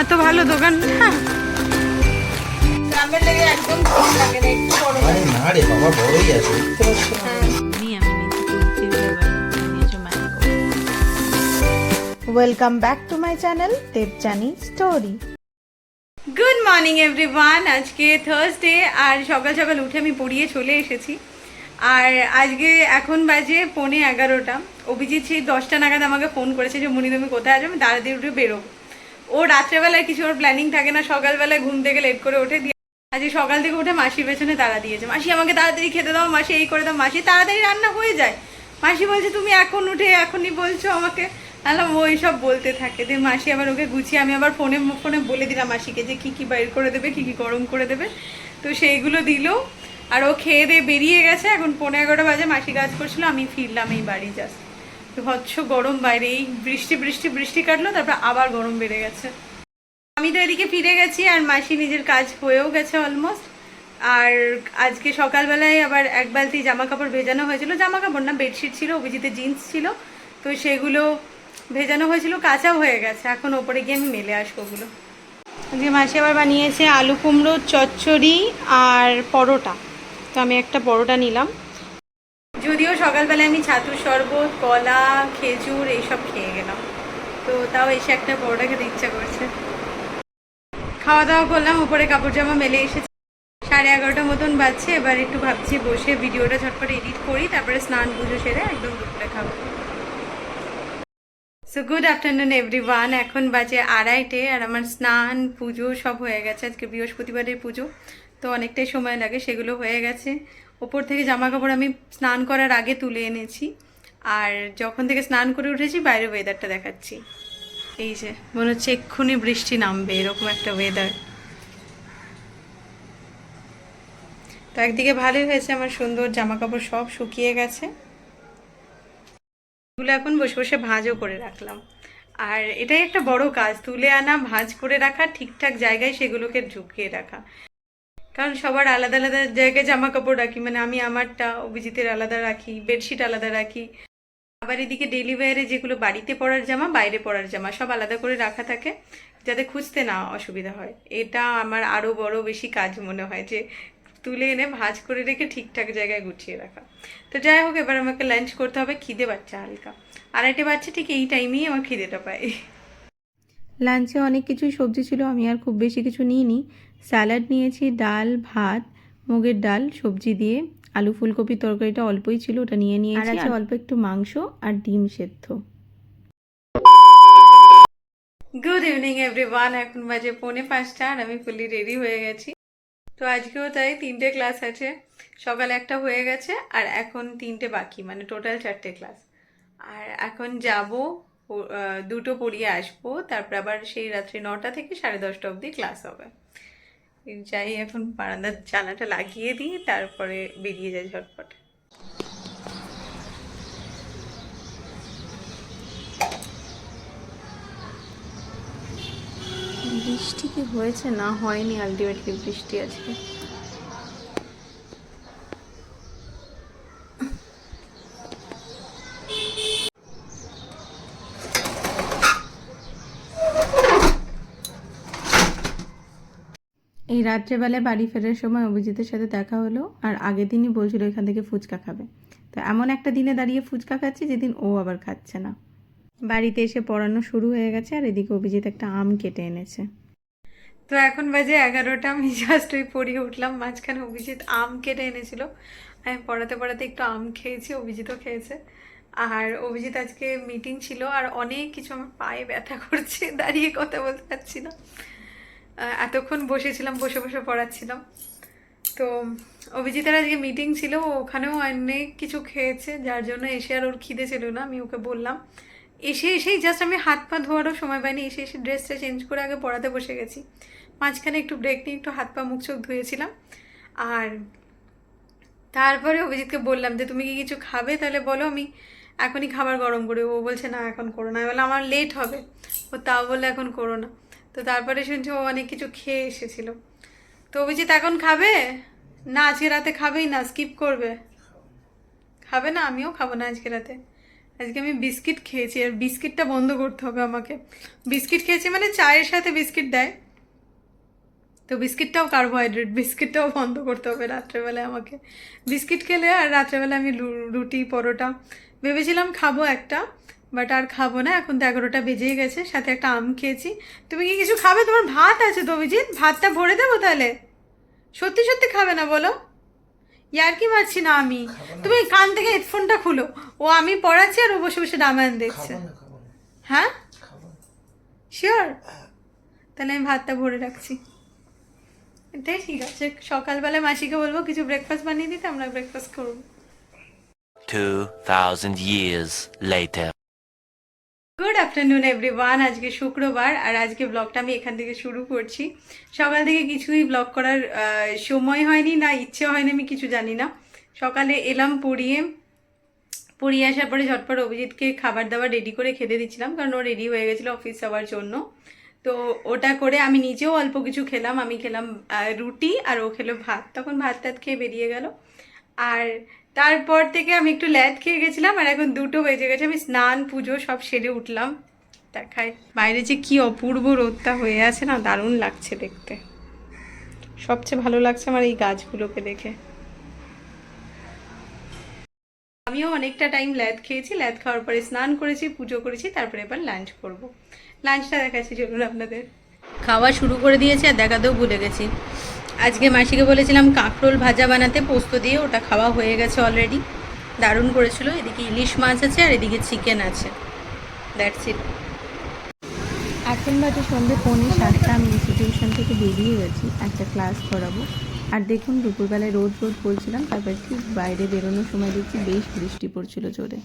এত ভালো দোকান। হ্যাঁ। আছে। Welcome back to my channel Debjani story good morning everyone আজকে থার্সডে আর সকাল সকাল উঠে আমি পড়িয়ে চলে এসেছি। আর আজকে এখন বাজে পৌনে এগারোটা। অভিজিৎ সেই দশটা নাগাদ আমাকে ফোন করেছে যে মুনি তুমি কোথায় আসবে আমি তাড়াতাড়ি উঠে বেরোবো। ও রাত্রেবেলায় কিছু ওর প্ল্যানিং থাকে না, সকালবেলায় ঘুম থেকে লেট করে ওঠে, দিয়ে আজকে সকাল থেকে উঠে মাসির পেছনে তাড়া দিয়েছে। মাসি, আমাকে তাড়াতাড়ি খেতে দাও, মাসি এই করে দাও, মাসি তাড়াতাড়ি রান্না হয়ে যায়। মাসি বলছে, তুমি এখন উঠে, এখনই বলছো আমাকে। আলাম ওই সব বলতে থাকে। দিয়ে মাসি আবার ওকে গুছিয়ে, আমি আবার ফোনে ফোনে বলে দিলাম মাসিকে যে কী কী বাইর করে দেবে, কী কী গরম করে দেবে। তো সেইগুলো দিল। আর ও খেয়ে দিয়ে বেরিয়ে গেছে। এখন পনেরো এগারোটা বাজে, মাসি কাজ করছিল, আমি ফিরলাম এই বাড়ি জাস্ট হচ্ছ গরম বাইরে। এই বৃষ্টি বৃষ্টি বৃষ্টি কাটলো, তারপর আবার গরম বেড়ে গেছে। আমি তো এদিকে ফিরে গেছি আর মাসি নিজের কাজ হয়েও গেছে অলমোস্ট আর আজকে সকালবেলায় আবার এক বালতি জামা কাপড় ভেজানো হয়েছিল। জামা কাপড় না, বেডশিট ছিল, অভিজিতের জিন্স ছিল। তো সেগুলো ভেজানো হয়েছিল, কাঁচাও হয়ে গেছে। এখন ওপরে গিয়ে আমি মেলে আসব ওগুলো। আজকে মাসি আবার বানিয়েছে আলু কুমড়ো, চচ্চড়ি আর পরোটা। তো আমি একটা পরোটা নিলাম। যদিও সকালবেলায় আমি ছাতুর শরবত, কলা, খেজুর এইসব খেয়ে গেলাম। তো তাও এসে একটা পরোটা খেতে ইচ্ছা করছে। খাওয়া দাওয়া করলাম, উপরে কাপড় জামা মেলে এসেছে। সাড়ে এগারোটা মতন বাজছে, এবার একটু ভাবছি বসে ভিডিওটা ঝটপট এডিট করি, তারপরে স্নান পুজো সেরে একদম দুপুরে খাব। সো গুড আফটারনুন এভরিওয়ান এখন বাজে আড়াইটে আর আমার স্নান, পুজো সব হয়ে গেছে। আজকে বৃহস্পতিবারের পুজো, তো অনেকটাই সময় লাগে, সেগুলো হয়ে গেছে। ওপর থেকে জামা কাপড় আমি স্নান করার আগে তুলে এনেছি। আর যখন থেকে স্নান করে উঠেছি, বাইরে ওয়েদারটা দেখাচ্ছি। এই যে, মনে হচ্ছে এক্ষুনি বৃষ্টি নামবে, এরকম একটা ওয়েদার তো একদিকে ভালোই হয়েছে, আমার সুন্দর জামা কাপড় সব শুকিয়ে গেছে। এগুলো এখন বসে বসে ভাঁজও করে রাখলাম। আর এটাই একটা বড় কাজ, তুলে আনা, ভাঁজ করে রাখা, ঠিকঠাক জায়গায় সেগুলোকে ঝুঁকিয়ে রাখা। কারণ সবার আলাদা আলাদা জায়গায় জামা কাপড় রাখি মানে আমি আমারটা, অভিজিতের আলাদা রাখি, বেডশিট আলাদা রাখি। আবার এদিকে ডেলি ওয়্যারে যেগুলো বাড়িতে পরার জামা, বাইরে পরার জামা, সব আলাদা করে রাখা থাকে, যাতে খুঁজতে না অসুবিধা হয়। এটা আমার আরও বড় বেশি কাজ মনে হয় যে, তুলে এনে ভাঁজ করে রেখে ঠিকঠাক জায়গায় গুছিয়ে রাখা। তো যাই হোক, এবার আমাকে লাঞ্চ করতে হবে, খিদে বাচ্চা হালকা। আড়াইটে বাচ্চা ঠিক এই টাইমেই আমার খিদেটা পায়। লাঞ্চে অনেক কিছুই সবজি ছিল আমি আর খুব বেশি কিছু নিইনি। স্যালাড নিয়েছি ডাল ভাত মুগের ডাল সবজি দিয়ে আলু ফুলকপির তরকারিটা অল্পই ছিল ওটা নিয়ে নিয়েছি আর আছে অল্প একটু মাংস আর ডিম সেদ্ধ। গুড ইভিনিং এভরিওয়ান এখন বাজে পৌনে পাঁচটা আর আমি ফুলি রেডি হয়ে গেছি। তো আজকেও তাই তিনটে ক্লাস আছে সকালে একটা হয়ে গেছে আর এখন তিনটে বাকি মানে টোটাল চারটে ক্লাস আর এখন যাব দুটো পড়িয়ে আসব। তারপর আবার সেই রাত্রি নটা থেকে সাড়ে দশটা অবধি ক্লাস হবে। যাই, এখন বারান্দার জানাটা লাগিয়ে দিই, তারপরে বেরিয়ে যাই ঝটপট। বৃষ্টি কি হয়েছে? না, হয়নি আলটিমেটলি বৃষ্টি আজকে। রাত্রেবেলায় বাড়ি ফেরার সময় অভিজিতের সাথে দেখা হলো আর আগের দিনই বলছিল এখান থেকে ফুচকা খাবে। তো এমন একটা দিনে দাঁড়িয়ে ফুচকা খাচ্ছি যেদিন ও আবার খাচ্ছে না। বাড়িতে এসে পড়ানো শুরু হয়ে গেছে আর এদিকে অভিজিৎ একটা আম কেটে এনেছে। তো এখন বাজে এগারোটা, আমি জাস্ট ওই পড়িয়ে উঠলাম, মাঝখানে অভিজিৎ আম কেটে এনেছিল। আমি পড়াতে পড়াতে একটু আম খেয়েছি, অভিজিৎও খেয়েছে। আর অভিজিৎ আজকে মিটিং ছিল আর অনেক কিছু আমার পায়ে ব্যথা করছে, দাঁড়িয়ে কথা বলতে পারছি না। এতক্ষণ বসেছিলাম, বসে বসে পড়াচ্ছিলাম। তো অভিজিতের আজকে মিটিং ছিল ওখানেও অনেক কিছু খেয়েছে, যার জন্য এসে আর ওর খিদে ছিল না, আমি ওকে বললাম। এসে এসেই জাস্ট আমি হাত পা ধোয়ারও সময় পাইনি, এসে এসে ড্রেসটা চেঞ্জ করে আগে পড়াতে বসে গেছি। মাঝখানে একটু ব্রেক নিয়ে একটু হাত পা, মুখ চোখ ধুয়েছিলাম। আর তারপরে অভিজিৎকে বললাম যে, তুমি কি কিছু খাবে? তাহলে বলো, আমি এখনই খাবার গরম করে। ও বলছে, না, এখন করো না। বললাম, আমার লেট হবে। ও তাও বললে, এখন করো না। তো তারপরে শুনছি ও অনেক কিছু খেয়ে এসেছিল। তো অভিজিৎ এখন খাবে? না, আজকে রাতে খাবেই না স্কিপ করবে। খাবে না? আমিও খাব না আজকে রাতে। আজকে আমি বিস্কিট খেয়েছি, আর বিস্কিটটা বন্ধ করতে হবে আমাকে। বিস্কিট খেয়েছি মানে চায়ের সাথে বিস্কিট দেয়। তো বিস্কিটটাও কার্বোহাইড্রেট বিস্কিটটাও বন্ধ করতে হবে রাত্রেবেলায় আমাকে। বিস্কিট খেলে আর রাত্রেবেলা আমি রুটি, পরোটা। ভেবেছিলাম খাব একটা। বাট আর খাব না এখন তো এগারোটা বেজেই গেছে সাথে একটা আম খেয়েছি। তুমি কি কিছু খাবে? তোমার ভাত আছে তো অভিজিৎ? ভাতটা ভরে দেবো তাহলে? সত্যি সত্যি খাবে না বলো? ইয়ার কি মারছি না আমি? তুমি কান থেকে হেডফোনটা খুলো। ও আমি পড়াচ্ছি আর ও বসে বসে রামায়ণ দেখছে। হ্যাঁ? শিওর তাহলে আমি ভাতটা ভরে রাখছি। এটাই ঠিক আছে। সকালবেলা মাসিকে বলব কিছু ব্রেকফাস্ট বানিয়ে দিতে আমরা ব্রেকফাস্ট করব। 2,000 years later. Good afternoon everyone আজকে শুক্রবার, আর আজকে ব্লগটা আমি এখান থেকে শুরু করছি। সকাল থেকে কিছুই ব্লগ করার সময় হয়নি, না ইচ্ছে হয়নি, আমি কিছু জানি না। সকালে এলাম পড়িয়ে পড়িয়ে আসার পরে ঝটপট অভিজিৎকে খাবার দাবার রেডি করে খেতে দিচ্ছিলাম, কারণ ও রেডি হয়ে গেছিল অফিস যাওয়ার জন্য। তো ওটা করে আমি নিজেও অল্প কিছু খেলাম। আমি খেলাম রুটি, আর ও খেলো ভাত। তখন ভাত টাত খেয়ে বেরিয়ে গেল। আর তারপর থেকে আমি একটু ল্যাদ খেয়ে গেছিলাম আর এখন দুটো বেজে গেছে। আমি স্নান, পুজো সব সেরে উঠলাম। দেখায় বাইরে যে কি অপূর্ব রোদটা হয়ে আছে না, দারুণ লাগছে দেখতে। সবচেয়ে ভালো লাগছে আমার এই গাছগুলোকে দেখে। আমিও অনেকটা টাইম ল্যাদ খেয়েছি। ল্যাদ খাওয়ার পরে স্নান করেছি, পুজো করেছি, তারপরে এবার লাঞ্চ করব। লাঞ্চটা দেখাচ্ছি চলুন আপনাদের। খাওয়া শুরু করে দিয়েছি আর দেখাতেও ভুলে গেছি। আজকে মাসিকে বলেছিলাম কাঁকরোল ভাজা বানাতে, পোস্ত দিয়ে ওটা খাওয়া হয়ে গেছে অলরেডি দারুণ করেছিল, এদিকে ইলিশ মাছ আছে আর এদিকে চিকেন আছে। দ্যাটস ইট এখন বাজে সন্ধ্যে পৌনে সাতটা, আমি ইনস্টিটিউশন থেকে বেরিয়ে গেছি, একটা ক্লাস করাবো। আর দেখুন, দুপুরবেলায় রোদ রোদ বলছিলাম, তারপর ঠিক বাইরে বেরোনোর সময় দেখছি বেশ বৃষ্টি পড়ছিল জোরে।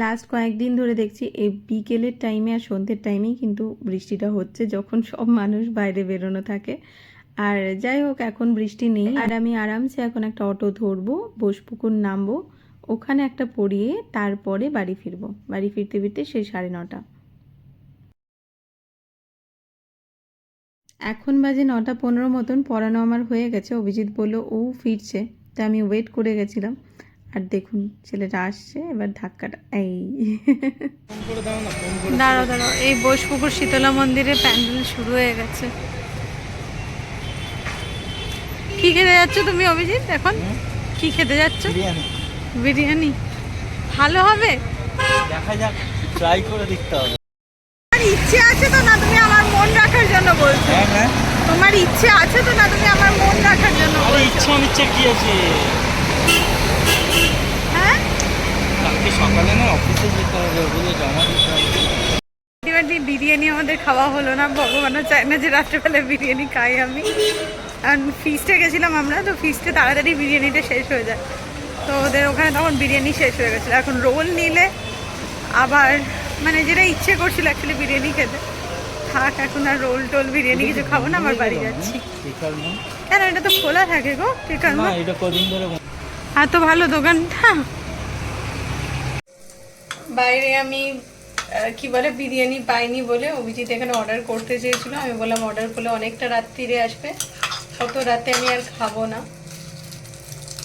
লাস্ট কয়েকদিন ধরে দেখছি এই বিকেলের টাইমে আর সন্ধ্যের টাইমেই কিন্তু বৃষ্টিটা হচ্ছে, যখন সব মানুষ বাইরে বেরোনো থাকে। আর যাই হোক, এখন বৃষ্টি নেই। আর আমি আরামসে এখন একটা অটো ধরবো, বোসপুকুর নামবো, ওখানে একটা পড়িয়ে তারপরে বাড়ি ফিরবো। বাড়ি ফিরতে ফিরতে সেই সাড়ে নটা। এখন বাজে নটা পনেরো মতন, পড়ানো আমার হয়ে গেছে। অভিজিৎ বলল, ও, ফিরছে। তা আমি ওয়েট করে গেছিলাম। আর দেখুন, ছেলেটা আসছে, এবার ধাক্কাটা, এই। দাঁড়াও দাঁড়াও, এই বোসপুকুর শীতলা মন্দিরে প্যান্ডেল শুরু হয়ে গেছে। কি খেতে যাচ্ছ তুমি অভিজিৎ? এখন কি খেতে যাচ্ছ? বিরিয়ানি। ভালো হবে? দেখা যাক ট্রাই করে দেখতে হবে। তোমার ইচ্ছে আছে তো না তুমি আমার মন রাখার জন্য বলছো? তোমার ইচ্ছে আছে তো না তুমি আমার মন রাখার জন্য বলছো? ইচ্ছা অনিচ্ছা কি আছে? হ্যাঁ? কালকে সকালে না অফিসে যেতে হবে ওগুলো জমা দিতে হবে। বিরিয়ানি আমাদের খাওয়া হলো না ভগবানও চায় না যে রাত্রেবেলায় বিরিয়ানি খাই আমি। ফিস্টে গেছিলাম আমরা তো ফিস্টে তাড়াতাড়ি বিরিয়ানিটা শেষ হয়ে যায়। তো ওদের ওখানে তখন বিরিয়ানি শেষ হয়ে গেছিল। এখন রোল নিলে আবার মানে যেটা ইচ্ছে করছিল অ্যাকচুয়ালি বিরিয়ানি খেতে। থাক এখন আর রোল টোল বিরিয়ানি কিছু খাব না আমার বাড়ি যাচ্ছি। কেন এটা তো খোলা থাকে গো বন্ধ। এত ভালো দোকানটা বাইরে আমি কি বলে বিরিয়ানি পাইনি বলে অভিজিৎ এখানে অর্ডার করতে চেয়েছিল। আমি বললাম অর্ডার করলে অনেকটা রাত্রিরে আসবে। অত রাতে আমি আর খাব না।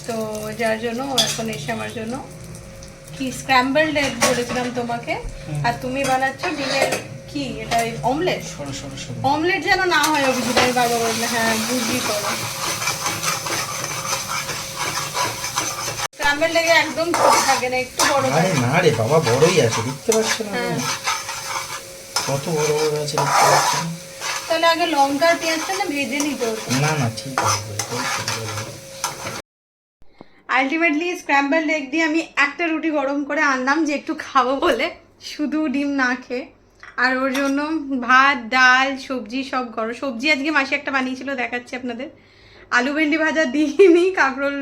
তো যার জন্য এখন এসে আমার জন্য কি স্ক্র্যাম্বলড এগ বলেছিলাম তোমাকে? আর তুমি বানাচ্ছ ডিমের কি? এটা অমলেট অমলেট যেন না হয় অভিজিৎ আমি বারবার বললাম হ্যাঁ বুঝি করো। স্ক্র্যাম্বল লেগে একদম ছোট থাকে না একটু বড় আরে না রে বাবা বড়ই আছে দেখতে পাচ্ছ না? হ্যাঁ। কত বড় বড় আছে দেখতে পাচ্ছ না? তাহলে আগে লঙ্কা পেঁয়াজটা না ভেজে নিতে হতো। না না ঠিক আছে। আলটিমেটলি স্ক্র্যাম্বল এগ দিয়ে আমি একটা রুটি গরম করে আনলাম যে একটু খাব বলে। শুধু ডিম না খেয়ে। আর ওর জন্য ভাত ডাল সবজি সব গরম। সবজি আজকে মাসি একটা বানিয়েছিল দেখাচ্ছি আপনাদের। আলু ভেন্ডি ভাজা দিইনি কাঁকরোল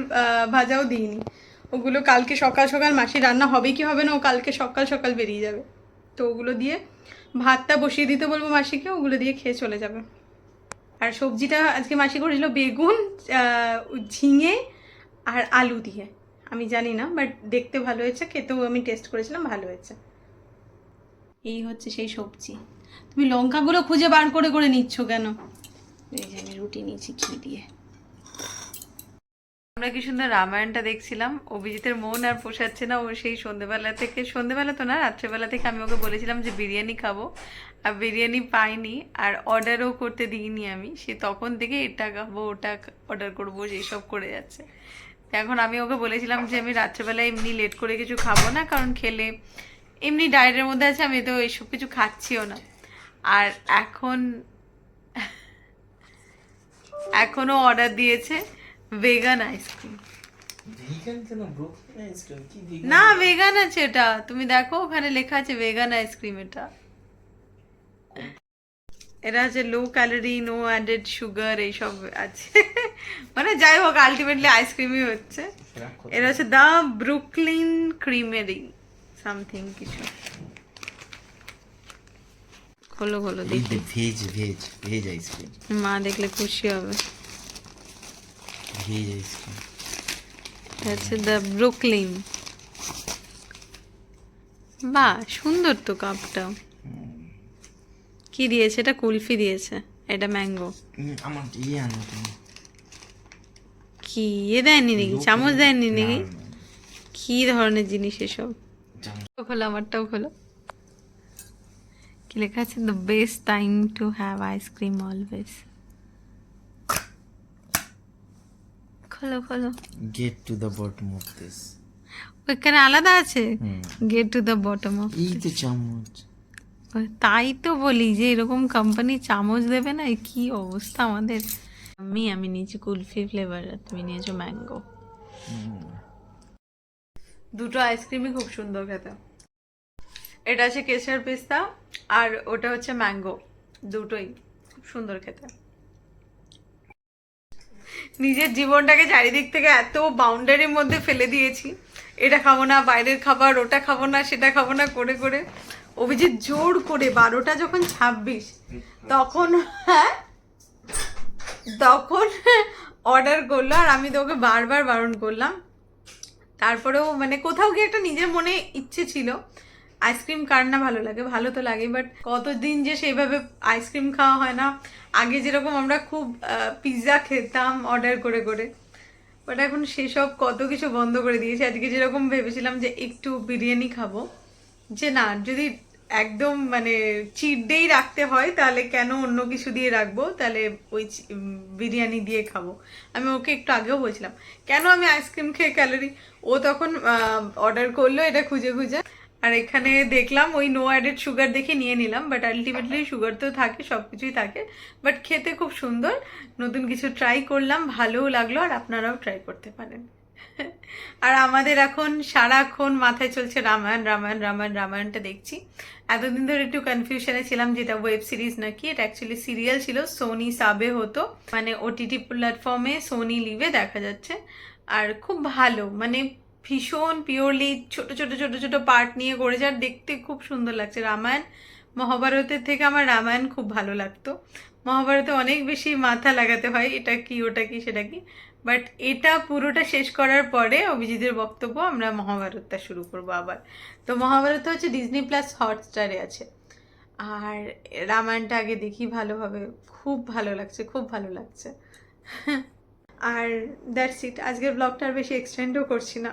ভাজাও দিইনি। ওগুলো কালকে সকাল সকাল মাসি রান্না হবে কি হবে না ও কালকে সকাল সকাল বেরিয়ে যাবে। তো ওগুলো দিয়ে ভাতটা বসিয়ে দিতে বলব মাসিকে, ওগুলো দিয়ে খেয়ে চলে যাবে। আর সবজিটা আজকে মাসি করেছিল বেগুন ঝিঙে আর আলু দিয়ে। আমি জানি না বাট দেখতে ভালো হয়েছে, খেতেও আমি টেস্ট করেছিলাম, ভালো হয়েছে। এই হচ্ছে সেই সবজি। তুমি লঙ্কাগুলো খুঁজে বার করে করে নিচ্ছ কেন? এই যে আমি রুটি নিয়েছি, ঘি দিয়ে। আমরা কি সুন্দর রামায়ণটা দেখছিলাম? অভিজিতের মন আর পোষাচ্ছে না, ও সেই সন্ধেবেলা থেকে, সন্ধেবেলা তো না, রাত্রেবেলা থেকে আমি ওকে বলেছিলাম যে বিরিয়ানি খাব, আর বিরিয়ানি পাইনি, আর অর্ডারও করতে দিইনি আমি। সে তখন থেকে এটা খাব, ওটা অর্ডার করব সব করে যাচ্ছে। এখন আমি ওকে বলেছিলাম যে আমি রাত্রেবেলা এমনি লেট করে কিছু খাব না, কারণ খেলে এমনি ডায়েটের মধ্যে আছে, আমি তো এইসব কিছু খাচ্ছিও না। আর এখন এখনও অর্ডার দিয়েছে। Vegan ice cream? না ভেগান আছে এটা। তুমি দেখো ওখানে লেখা আছে ভেগান আইসক্রিম এটা। এটা আছে low calorie no added sugar এইসব আছে। মানে যাই হোক আলটিমেটলি আইসক্রিমই হচ্ছে। এটা হচ্ছে দ্য ব্রুকলিন ক্রিমেরি সামথিং কিছু। খোলো খোলো দেখি। ভেজ ভেজ ভেজ আইসক্রিম মা দেখলে খুশি হবে। ভেজ আইসক্রিম এটা হচ্ছে দ্য ব্রুকলিন বাহ সুন্দর তো কাপটা। কি দিয়েছে? এটা কুলফি দিয়েছে এটা ম্যাঙ্গো। আমার ইয়ে আনো তুমি। কি ইয়ে দেয়নি নাকি? চামচ দেয়নি নাকি? কি ধরনের জিনিস এসব। খোলো আমারটাও খোলো। কি লেখা আছে? The best time to have ice cream always খোলো খোলো। Get to the bottom of this ওইখানে আলাদা আছে? Get to the bottom of এই তো চামচ। তাই তো বলি যে এরকম কোম্পানি চামচ দেবে না কি অবস্থা আমাদের? আমি আমি নিয়েছি কুলফি ফ্লেভার তুমি নিয়েছো ম্যাঙ্গো দুটো আইসক্রিমই খুব সুন্দর খেতে। এটা আছে কেশর পিস্তা আর ওটা হচ্ছে ম্যাঙ্গো দুটোই খুব সুন্দর খেতে। নিজের জীবনটাকে চারিদিক থেকে এত বাউন্ডারির মধ্যে ফেলে দিয়েছি। এটা খাব না, বাইরের খাবার, ওটা খাব না, সেটা খাব না, করে করে। অভিজিৎ জোর করে বারোটা যখন ছাব্বিশ, তখন হ্যাঁ তখন অর্ডার করল আর আমি তো ওকে বারবার বারণ করলাম। তারপরেও মানে কোথাও গিয়ে একটা নিজের মনে ইচ্ছে ছিল। আইসক্রিম কার না ভালো লাগে? ভালো তো লাগে বাট কতদিন যে সেইভাবে আইসক্রিম খাওয়া হয় না। আগে যেরকম আমরা খুব পিৎজা খেতাম অর্ডার করে করে বাট এখন সেসব কত কিছু বন্ধ করে দিয়েছি। আজকে যেরকম ভেবেছিলাম যে একটু বিরিয়ানি খাব, যে না, যদি একদম মানে চিট ডেই রাখতে হয়, তাহলে কেন অন্য কিছু দিয়ে রাখব? তাহলে ওই বিরিয়ানি দিয়ে খাব। আমি ওকে একটু আগেও বলছিলাম, কেন আমি আইসক্রিম খেয়ে ক্যালোরি ও তখন অর্ডার করল এটা খুঁজে খুঁজে। আর এখানে দেখলাম ওই নো অ্যাডেড সুগার দেখে নিয়ে নিলাম বাট আলটিমেটলি সুগার তো থাকে সব কিছুই থাকে। বাট খেতে খুব সুন্দর, নতুন কিছু ট্রাই করলাম, ভালোও লাগল, আর আপনারাও ট্রাই করতে পারেন। আর আমাদের এখন সারাক্ষণ মাথায় চলছে রামায়ণ রামায়ণ রামায়ণ, রামায়ণটা দেখছি। এতদিন ধরে একটু কনফিউশনে ছিলাম যেটা ওয়েব সিরিজ নাকি, এটা অ্যাকচুয়ালি সিরিয়াল ছিল সোনি সাবে হতো। মানে ওটিটি প্ল্যাটফর্মে সোনি লিভে দেখা যাচ্ছে। আর খুব ভালো মানে ভীষণ পিওরলি ছোট ছোট ছোট ছোট পার্ট নিয়ে করেছে আর দেখতে খুব সুন্দর লাগছে। রামায়ণ, মহাভারতের থেকে আমার রামায়ণ খুব ভালো লাগতো। মহাভারতে অনেক বেশি মাথা লাগাতে হয়, এটা কি, ওটা কি, সেটা কি। বাট এটা পুরোটা শেষ করার পরে অভিজিতের বক্তব্য আমরা মহাভারতটা শুরু করব আবার। তো মহাভারত হচ্ছে ডিজনি প্লাস হটস্টারে আছে। আর রামায়ণটা আগে দেখি ভালোভাবে, খুব ভালো লাগছে, খুব ভালো লাগছে। আর দ্যাটস ইট আজকের ব্লগটা আর বেশি এক্সটেন্ডও করছি না।